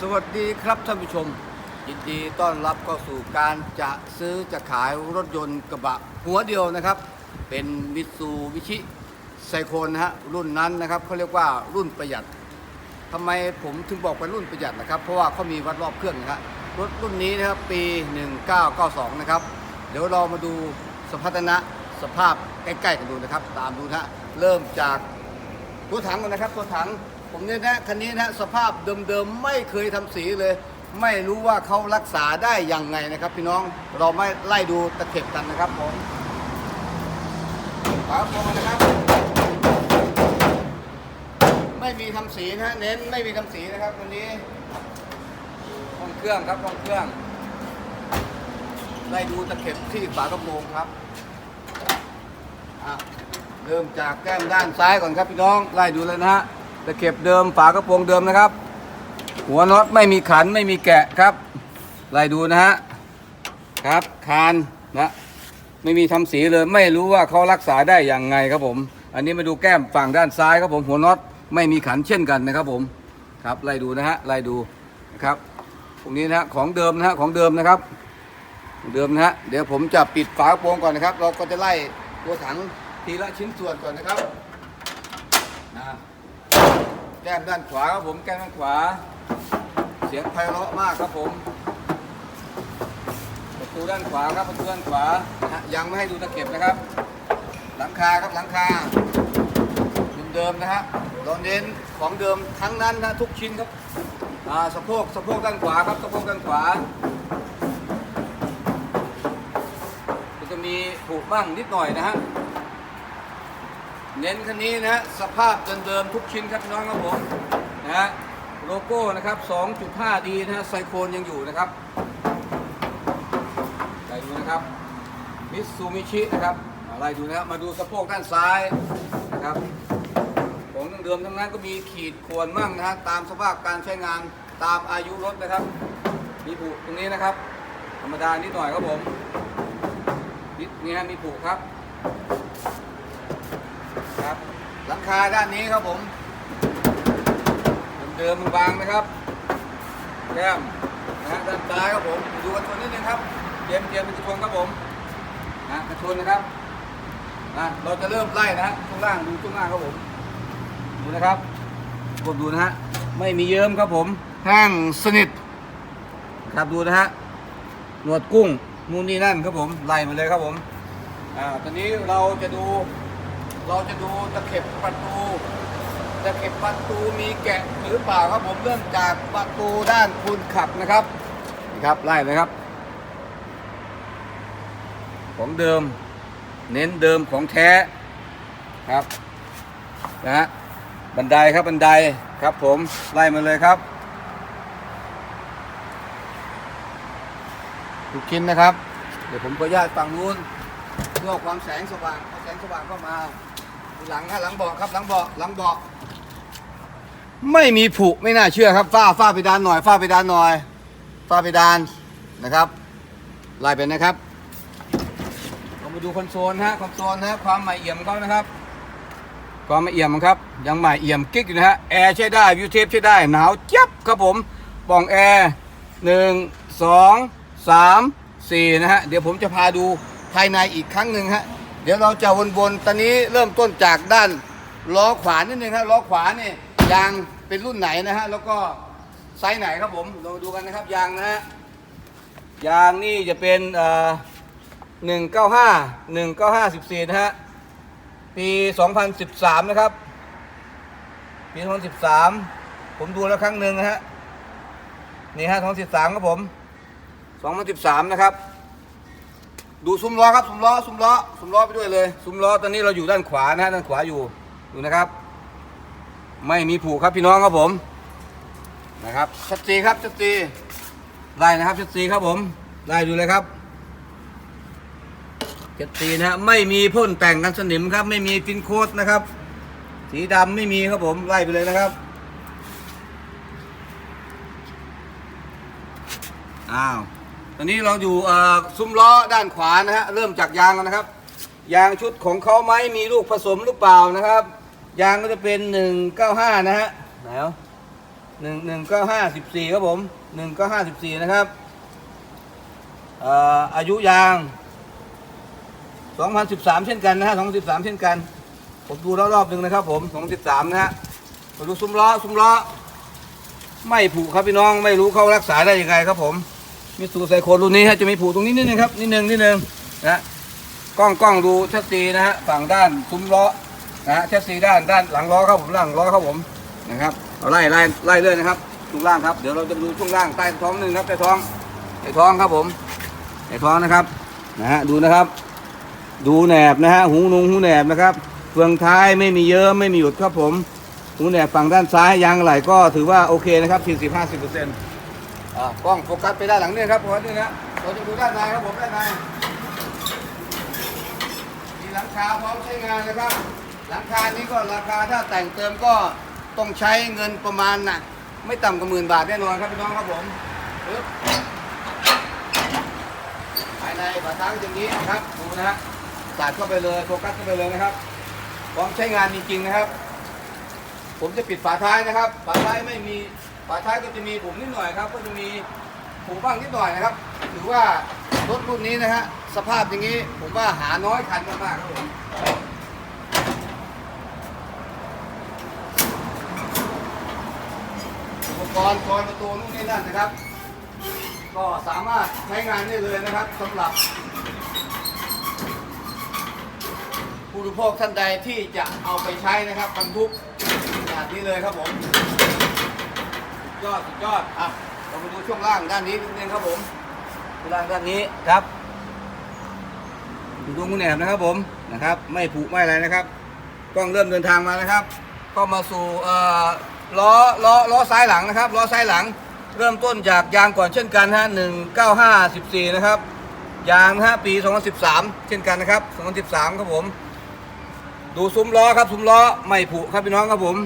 สวัสดีครับท่านผู้ชม ยินดีต้อนรับเข้าสู่การจะซื้อจะขายรถยนต์กระบะหัวเดียวนะครับ เป็นมิตซูบิชิไซโคนนะฮะรุ่นนั้นนะครับเขาเรียกว่ารุ่นประหยัดทำไมผมถึงบอกเป็นรุ่นประหยัดนะครับ เพราะว่าเขามีวัดรอบเครื่องนะครับรถรุ่นนี้นะครับปี 1992 นะครับ เดี๋ยวเรามาดูสภาพนะสภาพใกล้ๆกันดูนะครับ ตามดูนะฮะเริ่มจากตัวถังก่อนนะครับตัวถัง ผมเนี่ยนะคันนี้นะสภาพเดิมๆไม่เคยทำสีเลย ไม่รู้ว่าเขารักษาได้ยังไงนะครับ พี่น้องเราไม่ไล่ดูตะเข็บกันนะครับผมฝาโปรงนะครับ ไม่มีทำสีนะเน้นไม่มีทำสีนะครับวันนี้ห้องเครื่องครับห้องเครื่องไล่ดูตะเข็บที่ฝากระโปรงครับอะเริ่มจากแก้มด้านซ้ายก่อนครับพี่น้องไล่ดูเลยนะฮะ ตะเข็บเดิมฝากระโปรงเดิมนะครับ หัวน็อตไม่มีขันไม่มีแกะครับไล่ดูนะฮะครับคานนะไม่มีทำสีเลยไม่รู้ว่าเขารักษาได้อย่างไงครับผม อันนี้มาดูแก้มฝั่งด้านซ้ายครับผมหัวน็อตไม่มีขันเช่นกันนะครับผมครับไล่ดูนะฮะไล่ดูนะครับตรงนี้นะฮะของเดิมนะฮะของเดิมนะครับ เดิมนะฮะเดี๋ยวผมจะปิดฝากระโปรงก่อนนะครับ เราก็จะไล่ตัวถังทีละชิ้นส่วนก่อนนะครับ แก้มด้านขวาครับผมแก้มด้านขวา เสียงไพเราะมากครับผม ประตูด้านขวาครับประตูด้านขวายังไม่ให้ดูตะเข็บนะครับ หลังคาครับหลังคาเดิมนะฮะเราเน้นของเดิมทั้งนั้นนะทุกชิ้นครับอ่าสะโพกสะโพกด้านขวาครับสะโพกด้านขวาจะมีผุบ้างนิดหน่อยนะฮะ เน้นคันนี้นะสภาพเดิมๆทุกชิ้นครับพี่น้องครับผมนะฮะโลโก้นะครับ 2.5D นะฮะไซโคนยังอยู่นะครับไล่ดูนะครับมิตซูมิชินะครับไล่ดูนะครับมาดูสะโพกด้านซ้ายนะครับของเดิมๆทั้งนั้นก็มีขีดข่วนมั่งนะฮะตามสภาพการใช้งานตามอายุรถนะครับ มีผุตรงนี้นะครับ ธรรมดานิดหน่อยครับผมนิดนี่ฮะมีผูกครับ ครับหลังคาด้านนี้ครับผมเดิมๆบางๆนะครับแก้มนะด้านซ้ายครับผมดูกระชนนิดนึงครับเตรียมเตรียมเป็นกระชนครับผมนะกระชนนะครับนะเราจะเริ่มไล่นะฮะช่วงล่างดูช่วงล่างครับผมดูนะครับกดดูนะฮะไม่มีเยิ้มครับผมแห้งสนิทครับดูนะฮะหนวดกุ้งนู่นนี่นั่นครับผมไล่มาเลยครับผมอ่าตอนนี้เราจะดู เราจะดูตะเข็บประตูตะเข็บประตูมีแกะหรือเปล่าครับผมเริ่มจากประตูด้านคนขับนะครับนี่ครับไล่เลยครับ ของเดิม เน้นเดิมของแท้ครับนะฮะบันไดครับบันไดครับผมไล่มาเลยครับทุกชิ้นนะครับ เดี๋ยวผมขออนุญาตฝั่งนู้นเพื่อความแสงสว่างเอาแสงสว่างเข้ามา หลังฮะหลังเบาะครับหลังเบาะหลังเบาะไม่มีผุไม่น่าเชื่อครับฝ้าฝ้าเพดานหน่อยฝ้าเพดานหน่อยฝ้าเพดานนะครับไล่เป็นนะครับเรามาดูคอนโซลฮะคอนโซลนะความใหม่เอี่ยมของเขานะครับ ความใหม่เอี่ยมครับ ยังใหม่เอี่ยมกิ๊กอยู่นะฮะแอร์ใช้ได้วิวเทปใช้ได้หนาวเจี๊ยบครับผมปล่องแอร์หนึ่งสองสามสี่นะฮะเดี๋ยวผมจะพาดูภายในอีกครั้งหนึ่งฮะ เดี๋ยวเราจะวนๆ ตอนนี้เริ่มต้นจากด้านล้อขวานิดนึงฮะล้อขวานี่ยางเป็นรุ่นไหนนะฮะแล้วก็ไซส์ไหนครับผมเราดูกันนะครับยางนะฮะยางนี่จะเป็นหนึ่งเก้าห้าหนึ่งเก้าห้าสิบสี่นะฮะปี2013นสิบสามนะครับปี2013ผมดูแล้วครั้งหนึ่งนะฮะนี่ฮะ2013ครับผม2013นะครับ ดูซุ้มล้อครับซุ้มล้อซุ้มล้อซุ้มล้อไปด้วยเลยซุ้มล้อตอนนี้เราอยู่ด้านขวานะฮะด้านขวาอยู่ดูนะครับ ไม่มีผูกครับพี่น้องครับผมนะครับชัดเจนครับชัดเจนไล่นะครับชัดเจนครับผมไล่ดูเลยครับเจ็ดสีนะฮะไม่มีพ่นแต่งกันสนิมครับ ไม่มีฟินโคดนะครับ สีดำไม่มีครับผมไล่ไปเลยนะครับอ้าว ตอนนี้เราอยู่ซุ้มล้อด้านขวานะฮะเริ่มจากยางแล้วนะครับ ยางชุดของเขาไหมมีลูกผสมหรือเปล่านะครับ ยางก็จะเป็น 195 นะฮะไหนเอาหนึ่งหนึ่งก็ห้าสิบสี่ครับผมหนึ่งก็ห้าสิบสี่นะครับอายุยางสองพันสิบสามเช่นกันนะฮะสองสิบสามเช่นกัน ผมดูรอบๆหนึ่งนะครับผมสองสิบสามนะฮะมาดูซุ้มล้อซุ้มล้อไม่ผูกครับพี่น้องไม่รู้เขารักษาได้ยังไงครับผม มิสูไซโคนรุ่นนี้ฮะจะมีผูตรงนี้นิดนึงครับนิดนึงนิดนึงนะกล้องกล้องดูชัดซีนะฮะฝั่งด้านซุ้มล้อนะฮะชัดซีด้านด้านหลังล้อครับผมหลังล้อครับผมนะครับเอาไล่ไล่ไล่เรื่อยนะครับช่วงล่างครับเดี๋ยวเราจะดูช่วงล่างใต้ท้องนึงครับใต้ท้องใต้ท้องครับผมใต้ท้องนะครับนะฮะดูนะครับ ดูแหนบนะฮะหูนุงหูแหนบนะครับเฟืองท้ายไม่มีเยอะไม่มีหยุดครับผมหูแหนบฝั่งด้านซ้ายยางไหลก็ถือว่าโอเคนะครับ40 50เปอร์เซ็นต์ กล้องโฟกัสไปด้านหลังเนี่ยครับโฟกัสนี่นะเราจะดูด้านในครับผมด้านในมีหลังคาพร้อมใช้งานนะครับ หลังคานี้ก็ราคาถ้าแต่งเติมก็ต้องใช้เงินประมาณน่ะไม่ต่ำกว่าหมื่นบาทแน่นอนครับพี่น้องครับผมภายในฝาท้ายอย่างนี้นะครับดูนะฮะสาดเข้าไปเลยโฟกัสเข้าไปเลยนะครับพร้อมใช้งานจริงๆนะครับ ผมจะปิดฝาท้ายนะครับ ฝาท้ายไม่มี ฝาท้ายก็จะมีผมนิดหน่อยครับ ก็จะมีผมบ้างนิดหน่อยนะครับ ถือว่ารถรุ่นนี้นะฮะสภาพอย่างนี้ผมว่าหาน้อยคันมากๆครับผมอุปกรณ์กรประตูนู่นนี่นั่นนะครับ ก็สามารถใช้งานได้เลยนะครับสำหรับผู้บริโภคท่านใดที่จะเอาไปใช้นะครับบรรทุกขนาดนี้เลยครับผม ยอดสุดยอดอะเรามาดูช่วงล่างด้านนี้นิดนึงครับผมช่วงล่างด้านนี้ครับดูดวงกุญแหนบนะครับผมนะครับ ไม่ผุไม่อะไรนะครับกล้องเริ่มเดินทางมานะครับก็มาสู่เอ่อล้อล้อล้อซ้ายหลังนะครับล้อซ้ายหลัง เริ่มต้นจากยางก่อนเช่นกันฮะ195 14นะครับยางนะฮะปี2013เช่นกันนะครับ2013ครับผม ดูซุ้มล้อครับซุ้มล้อไม่ผุครับพี่น้องครับผม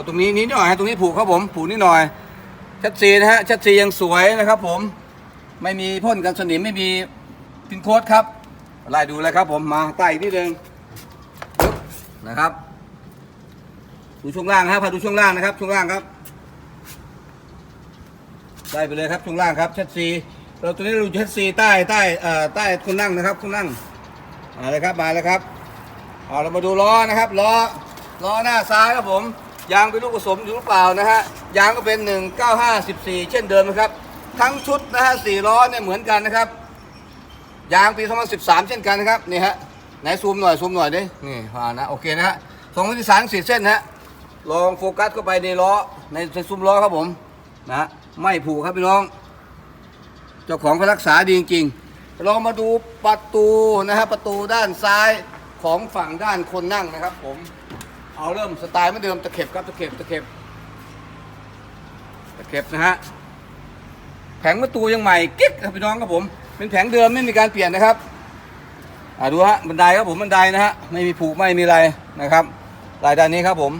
เอาตรงนี้นิดหน่อยตรงนี้ผุครับผมผุนิดหน่อย ชัดซีนะฮะชัดซียังสวยนะครับ ผม ไม่มีพ่นกันสนิมไม่มีพินโค้ดครับไล่ดูเลยครับ ผมมาใต้นิดนึงนะครับดูช่วงล่างครับพาดูช่วงล่างนะครับ ช่วงล่างครับไล่ไปเลยครับช่วงล่างครับชัดซีเราตัวนี้เราดูชัดซีใต้ใต้เอ่อใต้คนนั่งนะครับคนนั่งมาเลยครับมาเลยครับเอาเรามาดูล้อนะครับล้อล้อหน้าซ้ายครับผม ยางเป็นลูกผสมอยู่หรือเปล่านะฮะยางก็เป็น 19514เช่นเดิมนะครับ ทั้งชุดนะฮะสี่ล้อเนี่ยเหมือนกันนะครับ ยางปี 2013 เช่นกันนะครับนี่ฮะไหนซูมหน่อยซูมหน่อยดินี่ผ่านนะโอเคนะฮะสองพันที่สามสี่เส้นนะฮะลองโฟกัสเข้าไปในล้อในซุ้มล้อครับผมนะไม่ผูกครับพี่น้อง เจ้าของเขารักษาดีจริงๆเรามาดูประตูนะฮะประตูด้านซ้ายของฝั่งด้านคนนั่งนะครับผม เอาเริ่มสไตล์เหมือนเดิมตะเข็บครับตะเข็บตะเข็บตะเข็บนะฮะแผงประตูยังใหม่กิ๊กครับพี่น้องครับผม เป็นแผงเดิมไม่มีการเปลี่ยนนะครับอ่าดูฮะบันไดครับผมบันไดนะฮะไม่มีผูกไม่มีอะไรนะครับลายด้านนี้ครับผม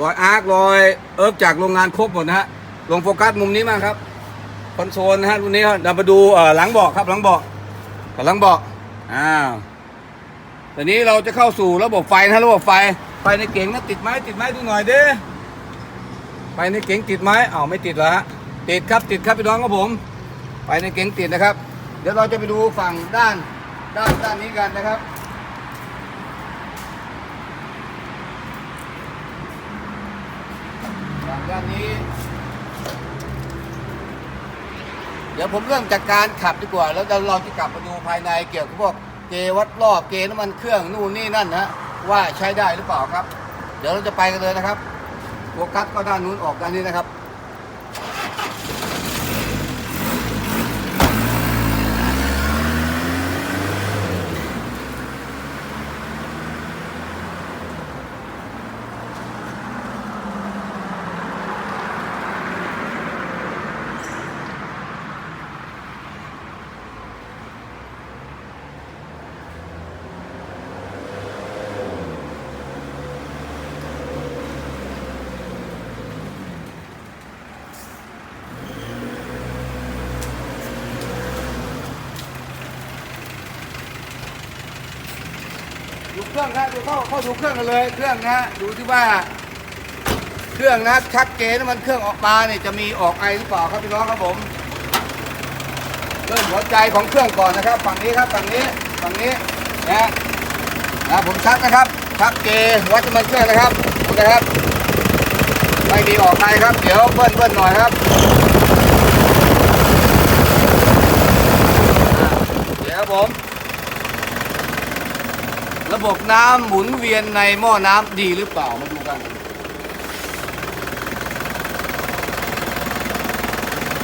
รอยอาร์ครอยเอิร์กจากโรงงานครบหมดนะฮะลงโฟกัสมุมนี้มาครับคอนโซลนะฮะรุ่นนี้เรามาดูหลังเบาะครับหลังเบาะกับหลังเบาะ อ้าวตอนนี้เราจะเข้าสู่ระบบไฟนะระบบไฟ ไฟในเก๋งนะติดไหมติดไหมดูหน่อยเด้ไฟในเก๋งติดไหมอ้าวไม่ติดเหรอฮะติดครับติดครับพี่น้องครับผมไฟในเก๋งติดนะครับ เดี๋ยวเราจะไปดูฝั่งด้านด้านด้านนี้กันนะครับฝั่งด้านนี้ เดี๋ยวผมเริ่มจากการขับดีกว่า แล้วเราจะกลับมาดูภายในเกี่ยวกับพวกเกวัดรอบเกน้ำมันเครื่องนู่นนี่นั่นนะว่าใช้ได้หรือเปล่าครับ เดี๋ยวเราจะไปกันเลยนะครับโฟกัสก็ด้านนู้นออกด้านนี้นะครับ เครื่องนะดูเข้าเข้าดูเครื่องกันเลย เครื่องนะดูที่ว่า เครื่องนะชักเกน้ำมันเครื่องออกมาเนี่ยจะมีออกไอหรือเปล่าครับพี่น้องครับผมเริ่มหัวใจของเครื่องก่อนนะครับ ฝั่งนี้ครับฝั่งนี้ฝั่งนี้นะนะผมชักนะครับชักเกวัดน้ำมันเครื่องนะครับดูนะครับไม่มีออกไอครับ เดี๋ยวเบิ้ลเบิ้ลหน่อยครับอ่าเดี๋ยวผม ระบบน้ำหมุนเวียนในหม้อน้ำดีหรือเปล่ามาดูกัน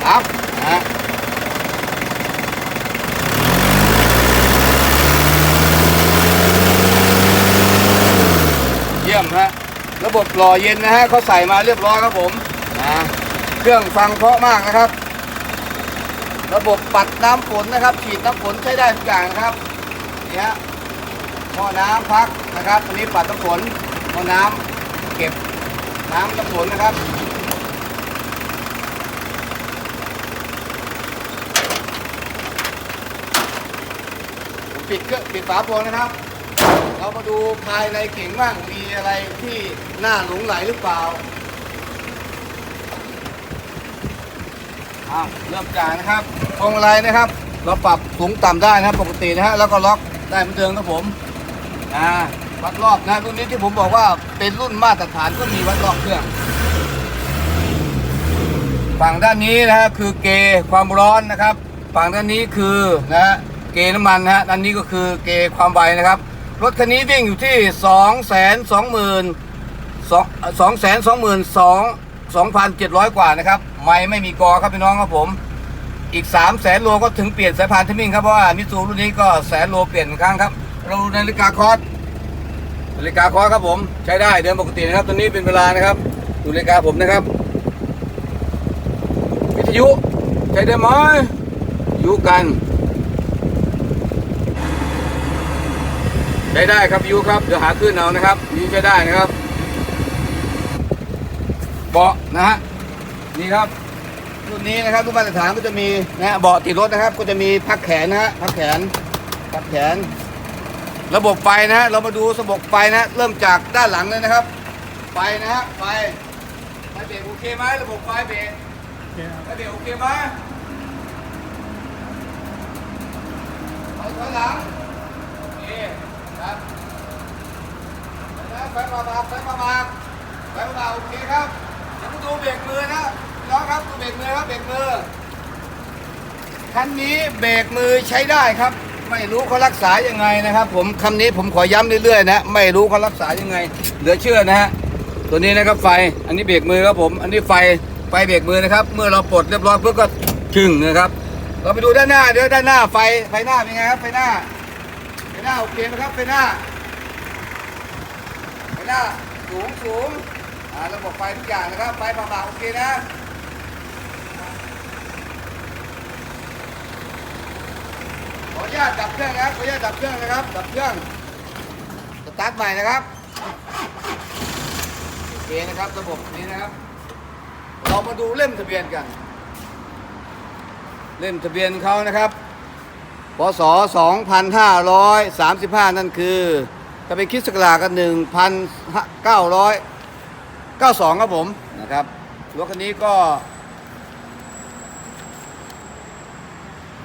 ครับนะเยี่ยมฮะระบบหล่อเย็นนะฮะเขาใส่มาเรียบร้อยครับผมนะเครื่องฟังเพราะมากนะครับ ระบบปัดน้ำฝนนะครับ ฉีดน้ำฝนใช้ได้ทุกอย่างนะครับนี่ฮะ หม้อน้ำพักนะครับอันนี้ปัดน้ำฝนหม้อน้ำเก็บน้ำน้ำฝนนะครับปิดเครื่องปิดฝาปรงนะครับ เรามาดูภายในเก่งบ้างมีอะไรที่น่าหลงไหลหรือเปล่าอ้าวเริ่มจากนะครับพวงมาลัยนะครับ เราปรับสูงต่ำได้นะครับปกตินะฮะแล้วก็ล็อกได้เหมือนเดิมครับผม อ่าวัดรอบนะรุ่นนี้ที่ผมบอกว่าเป็นรุ่นมาตรฐานก็มีวัดรอบเครื่องฝั่งด้านนี้นะฮะคือเกย์ความร้อนนะครับ ฝั่งด้านนี้คือนะฮะเกย์น้ำมันนะฮะด้านนี้ก็คือเกย์ความไวนะครับ รถคันนี้วิ่งอยู่ที่สองแสนสองหมื่นสองสองแสนสองหมื่นสองสองพันเจ็ดร้อยกว่านะครับ ไม่ไม่มีกอครับพี่น้องครับผม อีก 3 0 0แสนโลก็ถึงเปลี่ยนสายพานทิมมิ่งครับ เพราะว่ามิตซูรุ่นนี้ก็แสนโลเปลี่ยนครั้งครับ เรานาฬิกาคอร์สนาฬิกาคอร์สครับผมใช้ได้เดินปกตินะครับตัวนี้เป็นเวลานะครับดูนาฬิกาผมนะครับ วิทยุใช้ได้ไหมวิทยุกันใช้ได้ครับยุครับเดี๋ยวหาขึ้นเอานะครับยุใช้ได้นะครับเบาะนะฮะนี่ครับรุ่นนี้นะครับรุ่นมาตรฐานก็จะมีนะเบาะติดรถนะครับ ก็จะมีพักแขนนะฮะพักแขนพักแขน ระบบไฟนะฮะเรามาดูระบบไฟนะฮะเริ่มจากด้านหลังเลยนะครับ ไฟนะฮะไฟไฟเบรกโอเคไหมระบบไฟเบรกไฟเบรกโอเคไหมถอยถอยหลังโอเคครับนะไฟมาบาไฟมาบาไฟมาบาโอเคครับเดี๋ยวมาดูเบรกมือนะพี่น้องครับดูเบรกมือครับเบรกมือคันนี้เบรกมือใช้ได้ครับ ไม่รู้เขารักษายังไงนะครับ ผมคำนี้ผมขอย้ำเรื่อยๆนะไม่รู้เขารักษายังไง เหลือเชื่อนะฮะตัวนี้นะครับไฟอันนี้เบรกมือครับผม อันนี้ไฟไฟเบรกมือนะครับ เมื่อเราปลดเรียบร้อยเพื่อก็ชึ่งนะครับ เราไปดูด้านหน้าเดี๋ยวด้านหน้าไฟไฟหน้าเป็นไงครับไฟหน้าไฟหน้าโอเคไหมครับไฟหน้าไฟหน้าสูงสูงอ่าระบบไฟทุกอย่างนะครับไฟผ่าๆโอเคนะ ออนุญาตดับเครื่องนะครับขออนุญาตดับเครื่องนะครับดับเครื่องสตาร์ทใหม่นะครับโอเคนะครับระบบนี้นะครับ เรามาดูเล่มทะเบียนกัน เล่มทะเบียนเขานะครับพศ2535 นั่นคือถ้าเป็นคิดสกรากัน1,992 ครับผมนะครับรถคันนี้ก็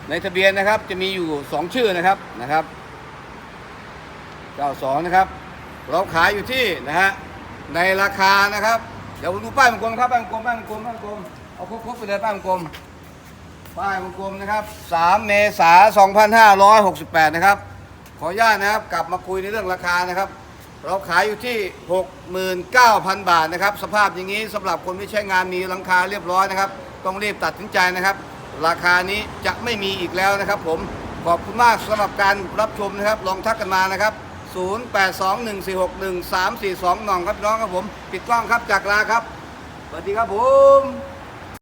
ในทะเบียนนะครับจะมีอยู่ 2 ชื่อนะครับนะครับ92นะครับเราขายอยู่ที่นะฮะในราคานะครับเดี๋ยวดูป้ายมังกรครับป้ายมังกรป้ายมังกรป้ายมังกรเอาครบๆไปเลยป้ายมังกรป้ายมังกรนะครับ 3 เมษายน2568 นะครับ ขออนุญาตนะครับกลับมาคุยในเรื่องราคานะครับ เราขายอยู่ที่ 69,000 บาทนะครับ สภาพอย่างนี้สำหรับคนไม่ใช้งานมีหลังคาเรียบร้อยนะครับ ต้องรีบตัดสินใจนะครับ ราคานี้จะไม่มีอีกแล้วนะครับผม ขอบคุณมากสำหรับการรับชมนะครับ ลองทักกันมานะครับ 0821461342หน่องครับน้องครับผมปิดกล้องครับจากลาครับ สวัสดีครับผม